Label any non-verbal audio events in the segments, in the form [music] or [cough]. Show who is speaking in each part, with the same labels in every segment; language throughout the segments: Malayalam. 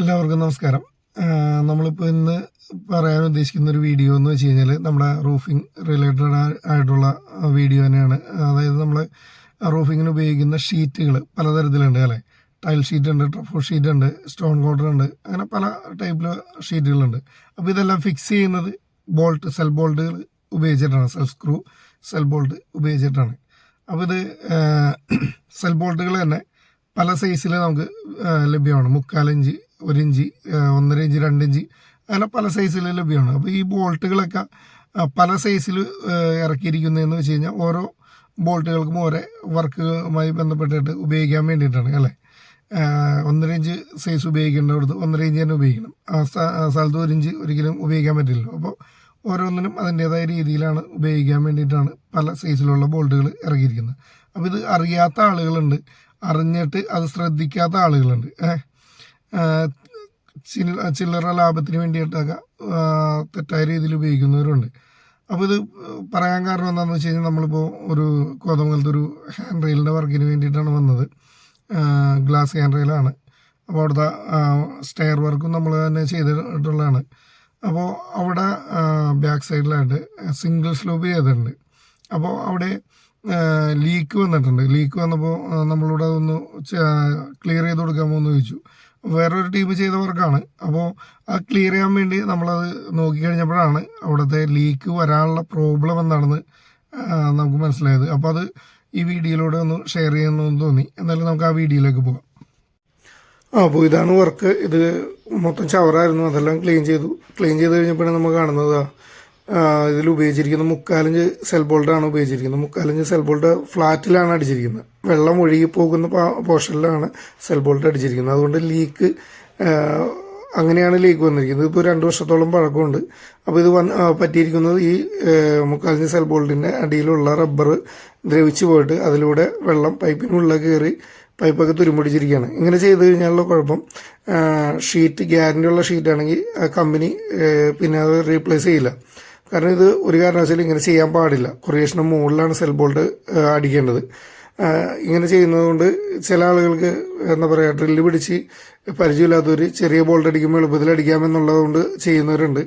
Speaker 1: എല്ലാവർക്കും നമസ്കാരം. നമ്മളിപ്പോൾ ഇന്ന് പറയാൻ ഉദ്ദേശിക്കുന്ന ഒരു വീഡിയോ എന്ന് വെച്ച് കഴിഞ്ഞാൽ നമ്മുടെ റൂഫിംഗ് റിലേറ്റഡ് ആയിട്ടുള്ള വീഡിയോ തന്നെയാണ്. അതായത് നമ്മൾ റൂഫിങ്ങിന് ഉപയോഗിക്കുന്ന ഷീറ്റുകൾ പലതരത്തിലുണ്ട് അല്ലേ? ടൈൽ ഷീറ്റ് ഉണ്ട് ട്രഫോ ഷീറ്റ് ഉണ്ട് സ്റ്റോൺ കോട്ടർ ഉണ്ട് അങ്ങനെ പല ടൈപ്പിൽ ഷീറ്റുകളുണ്ട് അപ്പോൾ ഇതെല്ലാം ഫിക്സ് ചെയ്യുന്നത് ബോൾട്ട് സെൽ ബോൾട്ടുകൾ ഉപയോഗിച്ചിട്ടാണ്. സെൽ സ്ക്രൂ സെൽ ബോൾട്ട് ഉപയോഗിച്ചിട്ടാണ്. അപ്പോൾ ഇത് സെൽ ബോൾട്ടുകൾ തന്നെ പല സൈസിൽ നമുക്ക് ലഭ്യമാണ്. മുക്കാലിഞ്ച് ഒരു ഇഞ്ച് ഒന്നര ഇഞ്ച് രണ്ട് ഇഞ്ച് അങ്ങനെ പല സൈസിൽ ലഭ്യമാണ്. അപ്പോൾ ഈ ബോൾട്ടുകളൊക്കെ പല സൈസിൽ ഇറക്കിയിരിക്കുന്നതെന്ന് വെച്ച് കഴിഞ്ഞാൽ ഓരോ ബോൾട്ടുകൾക്കും ഓരോ വർക്കുമായി ബന്ധപ്പെട്ടിട്ട് ഉപയോഗിക്കാൻ വേണ്ടിയിട്ടാണ് അല്ലേ? ഒന്നര ഇഞ്ച് സൈസ് ഉപയോഗിക്കേണ്ടടുത്ത് ഒന്നര ഇഞ്ച് തന്നെ ഉപയോഗിക്കണം. ആ സ്ഥ- ആ സ്ഥലത്ത് ഒരു ഇഞ്ച് ഒരിക്കലും ഉപയോഗിക്കാൻ പറ്റില്ലല്ലോ. അപ്പോൾ ഓരോന്നിനും അതിന്റേതായ രീതിയിലാണ് ഉപയോഗിക്കാൻ വേണ്ടിയിട്ടാണ് പല സൈസിലുള്ള ബോൾട്ടുകൾ ഇറക്കിയിരിക്കുന്നത്. അപ്പോൾ ഇത് അറിയാത്ത ആളുകളുണ്ട് അറിഞ്ഞിട്ട് അത് ശ്രദ്ധിക്കാത്ത ആളുകളുണ്ട് ഏഹ് ചില്ലറ ലാഭത്തിന് വേണ്ടിയിട്ടൊക്കെ തെറ്റായ രീതിയിൽ ഉപയോഗിക്കുന്നവരുണ്ട്. അപ്പോൾ ഇത് പറയാൻ കാരണം എന്താണെന്ന് വെച്ച് കഴിഞ്ഞാൽ നമ്മളിപ്പോൾ ഒരു കോതമംഗലത്ത് ഒരു ഹാൻഡ് റെയിലിന്റെ വർക്കിന് വേണ്ടിയിട്ടാണ് വന്നത്. ഗ്ലാസ് ഹാൻഡ് റെയിലാണ് അപ്പോൾ അവിടുത്തെ സ്റ്റെയർ വർക്കും നമ്മൾ തന്നെ ചെയ്തിട്ടുള്ളതാണ്. അപ്പോൾ അവിടെ ബാക്ക് സൈഡിലായിട്ട് സിംഗിൾ സ്ലോപ്പ് ചെയ്തിട്ടുണ്ട്. അപ്പോൾ അവിടെ ലീക്ക് വന്നിട്ടുണ്ട്. ലീക്ക് വന്നപ്പോൾ നമ്മളിവിടെ അതൊന്ന് ക്ലിയർ ചെയ്ത് കൊടുക്കാമോ എന്ന് ചോദിച്ചു. വേറൊരു ടീം ചെയ്ത വർക്കാണ് അപ്പോൾ അത് ക്ലിയർ ചെയ്യാൻ വേണ്ടി നമ്മളത് നോക്കിക്കഴിഞ്ഞപ്പോഴാണ് അവിടുത്തെ ലീക്ക് വരാനുള്ള പ്രോബ്ലം എന്താണെന്ന് നമുക്ക് മനസ്സിലായത്. അപ്പോൾ അത് ഈ വീഡിയോയിലൂടെ ഒന്ന് ഷെയർ ചെയ്യണമെന്ന് തോന്നി. എന്നാലും നമുക്ക് ആ വീഡിയോയിലേക്ക് പോകാം. അപ്പോൾ ഇതാണ് വർക്ക് ഇത് മൊത്തം ചവറായിരുന്നു. അതെല്ലാം ക്ലീൻ ചെയ്തു. ക്ലീൻ ചെയ്ത് കഴിഞ്ഞപ്പോഴാണ് നമ്മൾ കാണുന്നത്. ഇതിൽ ഉപയോഗിച്ചിരിക്കുന്നത് മുക്കാലഞ്ച് സെൽ ബോൾട്ടാണ് ഉപയോഗിച്ചിരിക്കുന്നത്. മുക്കാലഞ്ച് സെൽ ബോൾഡ് ഫ്ലാറ്റിലാണ് അടിച്ചിരിക്കുന്നത്. വെള്ളം ഒഴുകി പോകുന്ന പോർഷനിലാണ് സെൽ ബോൾഡ് അടിച്ചിരിക്കുന്നത്. അതുകൊണ്ട് ലീക്ക് അങ്ങനെയാണ് ലീക്ക് വന്നിരിക്കുന്നത്. ഇപ്പോൾ രണ്ട് വർഷത്തോളം പഴക്കമുണ്ട്. അപ്പോൾ ഇത് വന്ന് പറ്റിയിരിക്കുന്നത് ഈ മുക്കാലഞ്ച് സെൽ ബോൾട്ടിന്റെ അടിയിലുള്ള റബ്ബർ ദ്രവിച്ചു പോയിട്ട് അതിലൂടെ വെള്ളം പൈപ്പിനുള്ളിൽ കയറി പൈപ്പൊക്കെ തുരുമ്പിടിച്ചിരിക്കുകയാണ്. ഇങ്ങനെ ചെയ്ത് കഴിഞ്ഞാലുള്ള കുഴപ്പം ഷീറ്റ് ഗ്യാരണ്ടി ഉള്ള ഷീറ്റ് ആണെങ്കിൽ ആ കമ്പനി പിന്നെ അത് റീപ്ലേസ് ചെയ്യില്ല. കാരണം ഇത് ഒരു കാരണവശാലും ഇങ്ങനെ ചെയ്യാൻ പാടില്ല. കൊറിയേഷന് മുകളിലാണ് സെൽ ബോൾട്ട് അടിക്കേണ്ടത്. ഇങ്ങനെ ചെയ്യുന്നതുകൊണ്ട് ചില ആളുകൾക്ക് എന്താ പറയുക ഡ്രില്ല് പിടിച്ച് പരിചയമില്ലാത്തവർ ചെറിയ ബോൾട്ട് അടിക്കുമ്പോൾ എളുപ്പത്തിൽ അടിക്കാമെന്നുള്ളതുകൊണ്ട് ചെയ്യുന്നവരുണ്ട്.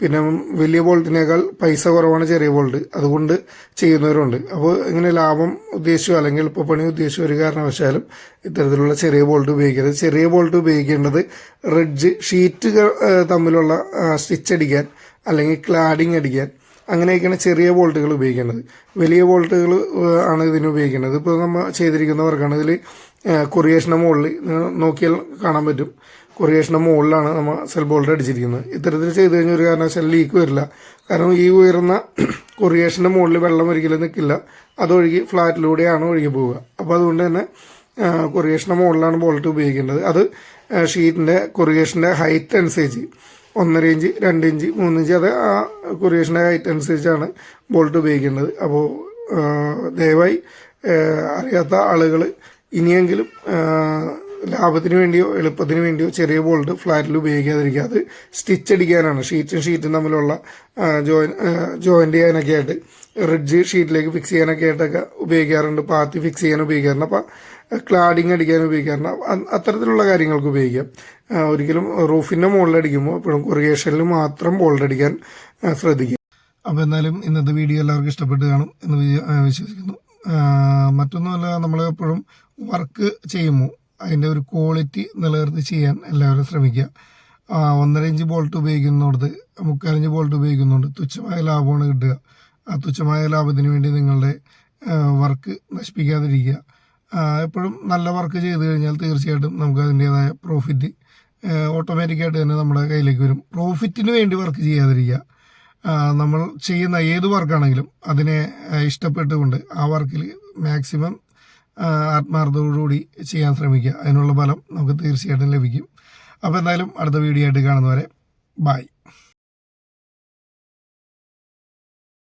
Speaker 1: പിന്നെ വലിയ ബോൾട്ടിനേക്കാൾ പൈസ കുറവാണ് ചെറിയ ബോൾട്ട് അതുകൊണ്ട് ചെയ്യുന്നവരുണ്ട്. അപ്പോൾ ഇങ്ങനെ ലാഭം ഉദ്ദേശിച്ചോ അല്ലെങ്കിൽ എളുപ്പപ്പണി ഉദ്ദേശിച്ചോ ഒരു കാരണവശാലും ഇത്തരത്തിലുള്ള ചെറിയ ബോൾട്ട് ഉപയോഗിക്കരുത്. ചെറിയ ബോൾട്ട് ഉപയോഗിക്കേണ്ടത് റെഡ്ജ് ഷീറ്റുകൾ തമ്മിലുള്ള സ്റ്റിച്ച് അടിക്കാൻ അല്ലെങ്കിൽ ക്ലാഡിങ് അടിക്കാൻ. അങ്ങനെയൊക്കെയാണ് ചെറിയ ബോൾട്ടുകൾ ഉപയോഗിക്കേണ്ടത് വലിയ ബോൾട്ടുകൾ ആണ് ഇതിന് ഉപയോഗിക്കുന്നത്. ഇപ്പോൾ നമ്മൾ ചെയ്തിരിക്കുന്ന വർക്കാണ്. ഇതിൽ കൊറിയേഷന്റെ മുകളിൽ നോക്കിയാൽ കാണാൻ പറ്റും. കൊറിയേഷന്റെ മുകളിലാണ് നമ്മൾ സെൽ ബോൾട്ട് അടിച്ചിരിക്കുന്നത്. ഇത്തരത്തിൽ ചെയ്തു കഴിഞ്ഞാൽ ഒരു കാരണവശാലും ലീക്ക് വരില്ല. കാരണം ഈ ഉയർന്ന [clears throat] കൊറിയേഷന്റെ മുകളിൽ വെള്ളം ഒരിക്കലും നിൽക്കില്ല അതൊഴുകി ഫ്ലാറ്റിലൂടെയാണ് ഒഴുകി പോവുക. അപ്പോൾ അതുകൊണ്ട് തന്നെ കൊറിയേഷന്റെ മുകളിലാണ് ബോൾട്ട് ഉപയോഗിക്കേണ്ടത്. അത് ഷീറ്റിന്റെ കൊറിയേഷന്റെ ഹൈറ്റ് അനുസരിച്ച്. ഒന്നര ഇഞ്ച് രണ്ട് ഇഞ്ച് മൂന്ന് ഇഞ്ച്. അത് ആ കൊറിയേഷന്റെ ഹൈറ്റ് അനുസരിച്ചാണ് ബോൾട്ട് ഉപയോഗിക്കേണ്ടത്. അപ്പോൾ ദയവായി അറിയാത്ത ആളുകൾ ഇനിയെങ്കിലും ലാഭത്തിന് വേണ്ടിയോ എളുപ്പത്തിന് വേണ്ടിയോ ചെറിയ ബോൾട്ട് ഫ്ലാറ്റിൽ ഉപയോഗിക്കാതിരിക്കുക. അത് സ്റ്റിച്ച് അടിക്കാനാണ്. ഷീറ്റും ഷീറ്റും തമ്മിലുള്ള ജോയിൻ ജോയിന്റ് ചെയ്യാനൊക്കെ ആയിട്ട് റിഡ്ജ് ഷീറ്റിലേക്ക് ഫിക്സ് ചെയ്യാനൊക്കെ ആയിട്ടൊക്കെ ഉപയോഗിക്കാറുണ്ട്. പാത്തി ഫിക്സ് ചെയ്യാൻ ഉപയോഗിക്കാറുണ്ട്. അപ്പോൾ ക്ലാഡിങ് അടിക്കാൻ ഉപയോഗിക്കാറുണ്ട് അത്തരത്തിലുള്ള കാര്യങ്ങൾക്ക് ഉപയോഗിക്കാം. ഒരിക്കലും റൂഫിന്റെ മുകളിൽ അടിക്കുമ്പോൾ എപ്പോഴും കൊറിയേഷനിൽ മാത്രം ബോൾഡടിക്കാൻ ശ്രദ്ധിക്കുക. അപ്പോൾ എന്നാലും ഇന്നത്തെ വീഡിയോ എല്ലാവർക്കും ഇഷ്ടപ്പെട്ട് കാണും എന്ന് വിശ്വസിക്കുന്നു. മറ്റൊന്നുമല്ല നമ്മൾ എപ്പോഴും വർക്ക് ചെയ്യുമ്പോൾ അതിന്റെ ഒരു ക്വാളിറ്റി നിലനിർത്തി ചെയ്യാൻ എല്ലാവരും ശ്രമിക്കുക. ഒന്നര ഇഞ്ച് ബോൾട്ട് ഉപയോഗിക്കുന്നിടത്ത് മുക്കാലിഞ്ച് ബോൾട്ട് ഉപയോഗിക്കുന്നുണ്ട് തുച്ഛമായ ലാഭമാണ് കിട്ടുക. ആ തുച്ഛമായ ലാഭത്തിന് വേണ്ടി നിങ്ങളുടെ വർക്ക് നശിപ്പിക്കാതിരിക്കുക. എപ്പോഴും നല്ല വർക്ക് ചെയ്ത് കഴിഞ്ഞാൽ തീർച്ചയായിട്ടും നമുക്ക് അതിന്റേതായ പ്രോഫിറ്റ് ഓട്ടോമാറ്റിക്കായിട്ട് തന്നെ നമ്മുടെ കയ്യിലേക്ക് വരും. പ്രോഫിറ്റിന് വേണ്ടി വർക്ക് ചെയ്യാതിരിക്കുക. നമ്മൾ ചെയ്യുന്ന ഏത് വർക്കാണെങ്കിലും അതിനെ ഇഷ്ടപ്പെട്ടുകൊണ്ട് ആ വർക്കിൽ മാക്സിമം ആത്മാർത്ഥതയോടുകൂടി ചെയ്യാൻ ശ്രമിക്കുക. അതിനുള്ള ഫലം നമുക്ക് തീർച്ചയായിട്ടും ലഭിക്കും. അപ്പോൾ എന്തായാലും അടുത്ത വീഡിയോ ആയിട്ട് കാണുന്നവരെ ബൈ